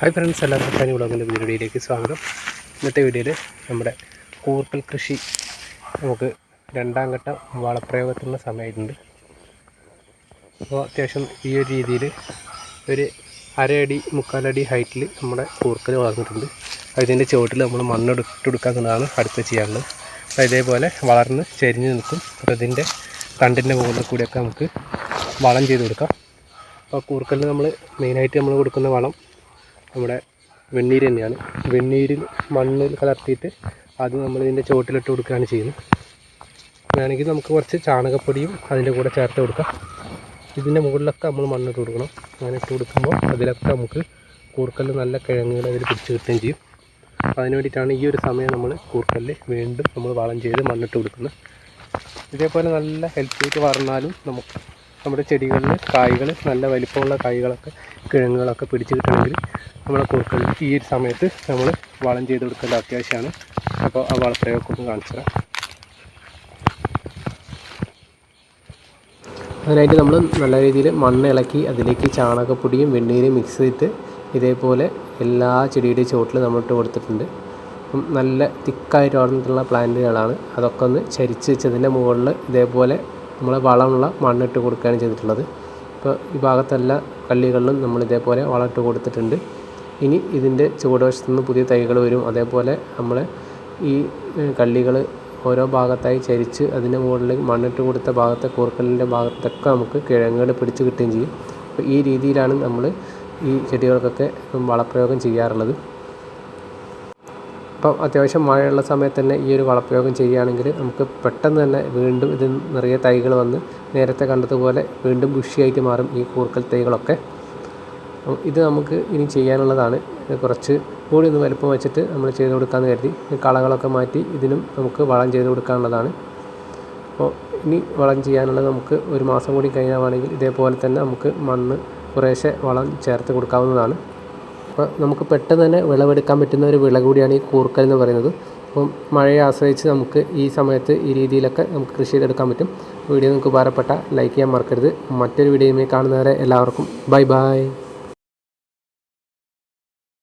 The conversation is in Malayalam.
ഹായ് ഫ്രണ്ട്സ് എല്ലാവർക്കും ഫാനി വ്ളോഗിന്റെ വീഡിയോയിലേക്ക് സ്വാഗതം. ഇന്നത്തെ വീഡിയോയിൽ നമ്മുടെ കൂർക്കൽ കൃഷി നമുക്ക് രണ്ടാം ഘട്ടം വളപ്രയോഗത്തിനുള്ള സമയമായിട്ടുണ്ട്. അപ്പോൾ അത്യാവശ്യം ഈ ഒരു രീതിയിൽ ഒരു അരയടി മുക്കാലടി ഹൈറ്റിൽ നമ്മുടെ കൂർക്കൽ വളർന്നിട്ടുണ്ട്. അതിന്റെ ചുവട്ടിൽ നമ്മൾ മണ്ണെടുത്തെടുക്കുക എന്നുള്ളതാണ് അടുത്ത് ചെയ്യാറുള്ളത്. അപ്പോൾ ഇതേപോലെ വളർന്ന് ചെരിഞ്ഞ് നിൽക്കും. അപ്പോൾ ഇതിന്റെ തണ്ടിന്റെ മുകളിൽ കൂടിയൊക്കെ നമുക്ക് വളം ചെയ്ത് കൊടുക്കാം. അപ്പോൾ കൂർക്കലിന് നമ്മൾ മെയിനായിട്ട് നമ്മൾ കൊടുക്കുന്ന വളം നമ്മുടെ വെണ്ണീര് തന്നെയാണ്. വെണ്ണീരിൽ മണ്ണിൽ കലർത്തിയിട്ട് അത് നമ്മൾ ഇതിന്റെ ചുവട്ടിലിട്ട് കൊടുക്കുകയാണ് ചെയ്യുന്നത്. വേണമെങ്കിൽ നമുക്ക് കുറച്ച് ചാണകപ്പൊടിയും അതിന്റെ കൂടെ ചേർത്ത് കൊടുക്കാം. ഇതിന്റെ മുകളിലൊക്കെ നമ്മൾ മണ്ണിട്ട് കൊടുക്കണം. അങ്ങനെ ഇട്ട് കൊടുക്കുമ്പോൾ അതിലൊക്കെ നമുക്ക് കൂർക്കല്ല് നല്ല കിഴങ്ങുകൾ അതിൽ പിടിച്ച് കിട്ടുകയും ചെയ്യും. അതിന് വേണ്ടിയിട്ടാണ് ഈ ഒരു സമയം നമ്മൾ കൂർക്കല്ല് വീണ്ടും നമ്മൾ വളം ചെയ്ത് മണ്ണിട്ട് കൊടുക്കുന്നത്. ഇതേപോലെ നല്ല ഹെൽത്തിയായിട്ട് വളർന്നാലും നമുക്ക് നമ്മുടെ ചെടികളിൽ കായ്കൾ നല്ല വലിപ്പമുള്ള കായ്കളൊക്കെ കിഴങ്ങുകളൊക്കെ പിടിച്ച് കിട്ടണമെങ്കിൽ നമ്മളെ കൂർക്കൽ ഈ ഒരു സമയത്ത് നമ്മൾ വളം ചെയ്ത് കൊടുക്കേണ്ട അത്യാവശ്യമാണ്. അപ്പോൾ ആ വളപ്രയോഗം ഒന്ന് കാണിച്ചു തരാം. അതിനായിട്ട് നമ്മൾ നല്ല രീതിയിൽ മണ്ണ് ഇളക്കി അതിലേക്ക് ചാണകപ്പൊടിയും വെണ്ണീരും മിക്സ് ചെയ്തിട്ട് ഇതേപോലെ എല്ലാ ചെടിയുടെയും ചുവട്ടിലും നമ്മളിട്ട് കൊടുത്തിട്ടുണ്ട്. നല്ല തിക്കായിട്ട് വളർന്നിട്ടുള്ള പ്ലാന്റുകളാണ്. അതൊക്കെ ഒന്ന് ചരിച്ച് വെച്ചതിന്റെ മുകളിൽ ഇതേപോലെ നമ്മൾ വളമുള്ള മണ്ണിട്ട് കൊടുക്കുകയാണ് ചെയ്തിട്ടുള്ളത്. ഇപ്പോൾ ഈ ഭാഗത്തെല്ലാ കള്ളികളിലും നമ്മൾ ഇതേപോലെ വളമിട്ട് കൊടുത്തിട്ടുണ്ട്. ഇനി ഇതിന്റെ ചുവടുവശത്തു നിന്ന് പുതിയ തൈകൾ വരും. അതേപോലെ നമ്മൾ ഈ കള്ളികൾ ഓരോ ഭാഗത്തായി ചരിച്ച് അതിന്റെ മുകളിൽ മണ്ണിട്ട് കൊടുത്ത ഭാഗത്തെ കൂർക്കലിന്റെ ഭാഗത്തൊക്കെ നമുക്ക് കിഴങ്ങുകൾ പിടിച്ച് കിട്ടുകയും ചെയ്യും. അപ്പോൾ ഈ രീതിയിലാണ് നമ്മൾ ഈ ചെടികൾക്കൊക്കെ വളപ്രയോഗം ചെയ്യാറുള്ളത്. അപ്പം അത്യാവശ്യം മഴയുള്ള സമയത്ത് തന്നെ ഈ ഒരു വളപ്രയോഗം ചെയ്യുകയാണെങ്കിൽ നമുക്ക് പെട്ടെന്ന് തന്നെ വീണ്ടും ഇത് നിറയെ തൈകൾ വന്ന് നേരത്തെ കണ്ടതുപോലെ വീണ്ടും ബുഷിയായിട്ട് മാറും ഈ കൂർക്കൽ തൈകളൊക്കെ. ഇത് നമുക്ക് ഇനി ചെയ്യാനുള്ളതാണ്. കുറച്ച് കൂടി ഒന്ന് വലുപ്പം വെച്ചിട്ട് നമ്മൾ ചെയ്ത് കൊടുക്കാമെന്ന് കരുതി. കളകളൊക്കെ മാറ്റി ഇതിനും നമുക്ക് വളം ചെയ്ത് കൊടുക്കാനുള്ളതാണ്. അപ്പോൾ ഇനി വളം ചെയ്യാനുള്ളത് നമുക്ക് ഒരു മാസം കൂടി കഴിയാവുകയാണെങ്കിൽ ഇതേപോലെ തന്നെ നമുക്ക് മണ്ണ് കുറേശ്ശെ വളം ചേർത്ത് കൊടുക്കാവുന്നതാണ്. അപ്പോൾ നമുക്ക് പെട്ടെന്ന് തന്നെ വിളവെടുക്കാൻ പറ്റുന്ന ഒരു വിള കൂടിയാണ് ഈ കൂർക്കൽ എന്ന് പറയുന്നത്. അപ്പം മഴയെ ആശ്രയിച്ച് നമുക്ക് ഈ സമയത്ത് ഈ രീതിയിലൊക്കെ നമുക്ക് കൃഷി ചെയ്തെടുക്കാൻ പറ്റും. വീഡിയോ നിങ്ങൾക്ക് ഉപകാരപ്പെട്ട ലൈക്ക് ചെയ്യാൻ മറക്കരുത്. മറ്റൊരു വീഡിയോയുമായി കാണുന്നവരെ എല്ലാവർക്കും ബൈ ബൈ.